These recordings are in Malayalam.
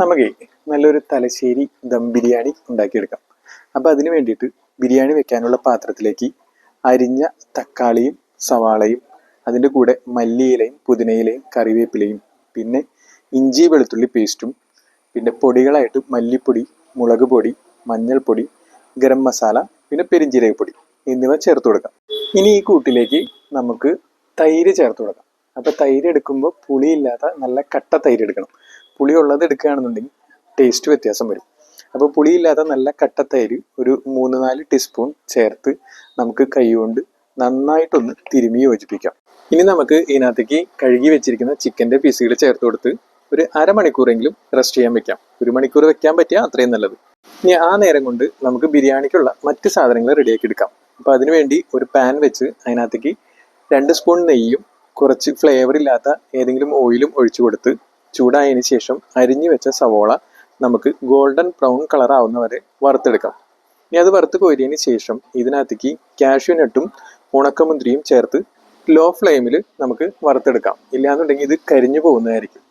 നമുക്ക് നല്ലൊരു തലശ്ശേരി ദം ബിരിയാണി ഉണ്ടാക്കിയെടുക്കാം. അപ്പോൾ അതിന് വേണ്ടിയിട്ട് ബിരിയാണി വെക്കാനുള്ള പാത്രത്തിലേക്ക് അരിഞ്ഞ തക്കാളിയും സവാളയും അതിന്റെ കൂടെ മല്ലിയിലയും പുതിനയിലയും കറിവേപ്പിലയും പിന്നെ ഇഞ്ചി വെളുത്തുള്ളി പേസ്റ്റും പിന്നെ പൊടികളായിട്ട് മല്ലിപ്പൊടി മുളക് പൊടി മഞ്ഞൾപ്പൊടി ഗരം മസാല പിന്നെ പെരിഞ്ജീരകപ്പൊടി എന്നിവ ചേർത്ത് കൊടുക്കാം. ഇനി ഈ കൂട്ടിലേക്ക് നമുക്ക് തൈര് ചേർത്ത് കൊടുക്കാം. അപ്പോൾ തൈര് എടുക്കുമ്പോൾ പുളിയില്ലാത്ത നല്ല കട്ട തൈര് എടുക്കണം. പുളി ഉള്ളത് എടുക്കുകയാണെന്നുണ്ടെങ്കിൽ ടേസ്റ്റ് വ്യത്യാസം വരും. അപ്പോൾ പുളിയില്ലാത്ത നല്ല കട്ട തൈര് ഒരു മൂന്ന് നാല് ടീസ്പൂൺ ചേർത്ത് നമുക്ക് കൈകൊണ്ട് നന്നായിട്ടൊന്ന് തിരുമി യോജിപ്പിക്കാം. ഇനി നമുക്ക് ഇതിനകത്തേക്ക് കഴുകി വെച്ചിരിക്കുന്ന ചിക്കന്റെ പീസുകൾ ചേർത്ത് കൊടുത്ത് ഒരു അരമണിക്കൂറെങ്കിലും റെസ്റ്റ് ചെയ്യാൻ വെക്കാം. ഒരു മണിക്കൂർ വെക്കാൻ പറ്റിയാൽ അത്രയും നല്ലത്. ഇനി ആ നേരം കൊണ്ട് നമുക്ക് ബിരിയാണിക്കുള്ള മറ്റ് സാധനങ്ങൾ റെഡിയാക്കി എടുക്കാം. അപ്പോൾ അതിനുവേണ്ടി ഒരു പാൻ വെച്ച് അതിനകത്തേക്ക് രണ്ട് സ്പൂൺ നെയ്യും കുറച്ച് ഫ്ലേവർ ഇല്ലാത്ത ഏതെങ്കിലും ഓയിലും ഒഴിച്ചു കൊടുത്ത് ചൂടായതിന് ശേഷം അരിഞ്ഞു വെച്ച സവോള നമുക്ക് ഗോൾഡൻ ബ്രൗൺ കളർ ആവുന്ന വരെ വറുത്തെടുക്കാം. ഇനി അത് വറുത്ത് കോരിയതിന് ശേഷം ഇതിനകത്തേക്ക് കാഷ്യൂ നട്ടും ഉണക്കമുന്തിരിയും ചേർത്ത് ലോ ഫ്ലെയിമിൽ നമുക്ക് വറുത്തെടുക്കാം. ഇല്ലാന്നുണ്ടെങ്കിൽ ഇത് കരിഞ്ഞു പോകുന്നതായിരിക്കും.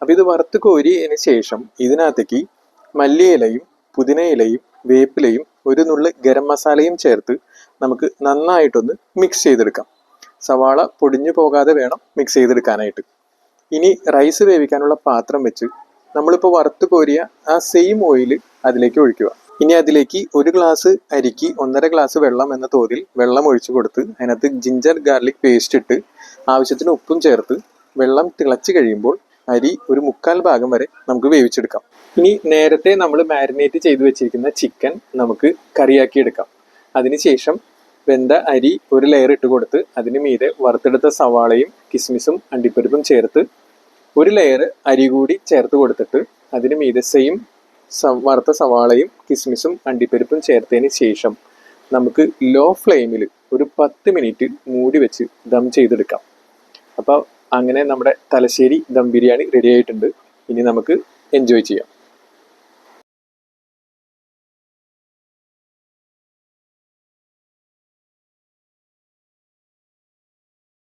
അപ്പോൾ ഇത് വറുത്ത് കോരിയതിന് ശേഷം ഇതിനകത്തേക്ക് മല്ലിയിലയും പുതിനയിലയും വേപ്പിലയും ഒരു നുള്ള് ഗരം മസാലയും ചേർത്ത് നമുക്ക് നന്നായിട്ടൊന്ന് മിക്സ് ചെയ്തെടുക്കാം. സവാള പൊടിഞ്ഞു പോകാതെ വേണം മിക്സ് ചെയ്തെടുക്കാനായിട്ട്. ഇനി റൈസ് വേവിക്കാനുള്ള പാത്രം വെച്ച് നമ്മളിപ്പോൾ വറുത്ത് കോരിയ ആ സെയിം ഓയിൽ അതിലേക്ക് ഒഴിക്കുക. ഇനി അതിലേക്ക് ഒരു ഗ്ലാസ് അരിക്ക് ഒന്നര ഗ്ലാസ് വെള്ളം എന്ന തോതിൽ വെള്ളം ഒഴിച്ചു കൊടുത്ത് അതിനകത്ത് ജിഞ്ചർ ഗാർലിക് പേസ്റ്റ് ഇട്ട് ആവശ്യത്തിന് ഉപ്പും ചേർത്ത് വെള്ളം തിളച്ച് കഴിയുമ്പോൾ അരി ഒരു മുക്കാൽ ഭാഗം വരെ നമുക്ക് വേവിച്ചെടുക്കാം. ഇനി നേരത്തെ നമ്മൾ മാരിനേറ്റ് ചെയ്തു വെച്ചിരിക്കുന്ന ചിക്കൻ നമുക്ക് കറിയാക്കി എടുക്കാം. അതിനുശേഷം വെന്ത അരി ഒരു ലെയർ ഇട്ട് കൊടുത്ത് അതിന് മീതെ വറുത്തെടുത്ത സവാളയും കിസ്മിസും അണ്ടിപ്പരിപ്പും ചേർത്ത് ഒരു ലെയർ അരി കൂടി ചേർത്ത് കൊടുത്തിട്ട് അതിന് മീതെ സെയിം വറുത്ത സവാളയും കിസ്മിസും അണ്ടിപ്പരിപ്പും ചേർത്തതിന് ശേഷം നമുക്ക് ലോ ഫ്ലെയിമിൽ ഒരു പത്ത് മിനിറ്റ് മൂടി വെച്ച് ദം ചെയ്തെടുക്കാം. അപ്പോൾ അങ്ങനെ നമ്മുടെ തലശ്ശേരി ദം ബിരിയാണി റെഡി ആയിട്ടുണ്ട്. ഇനി നമുക്ക് എൻജോയ് ചെയ്യാം.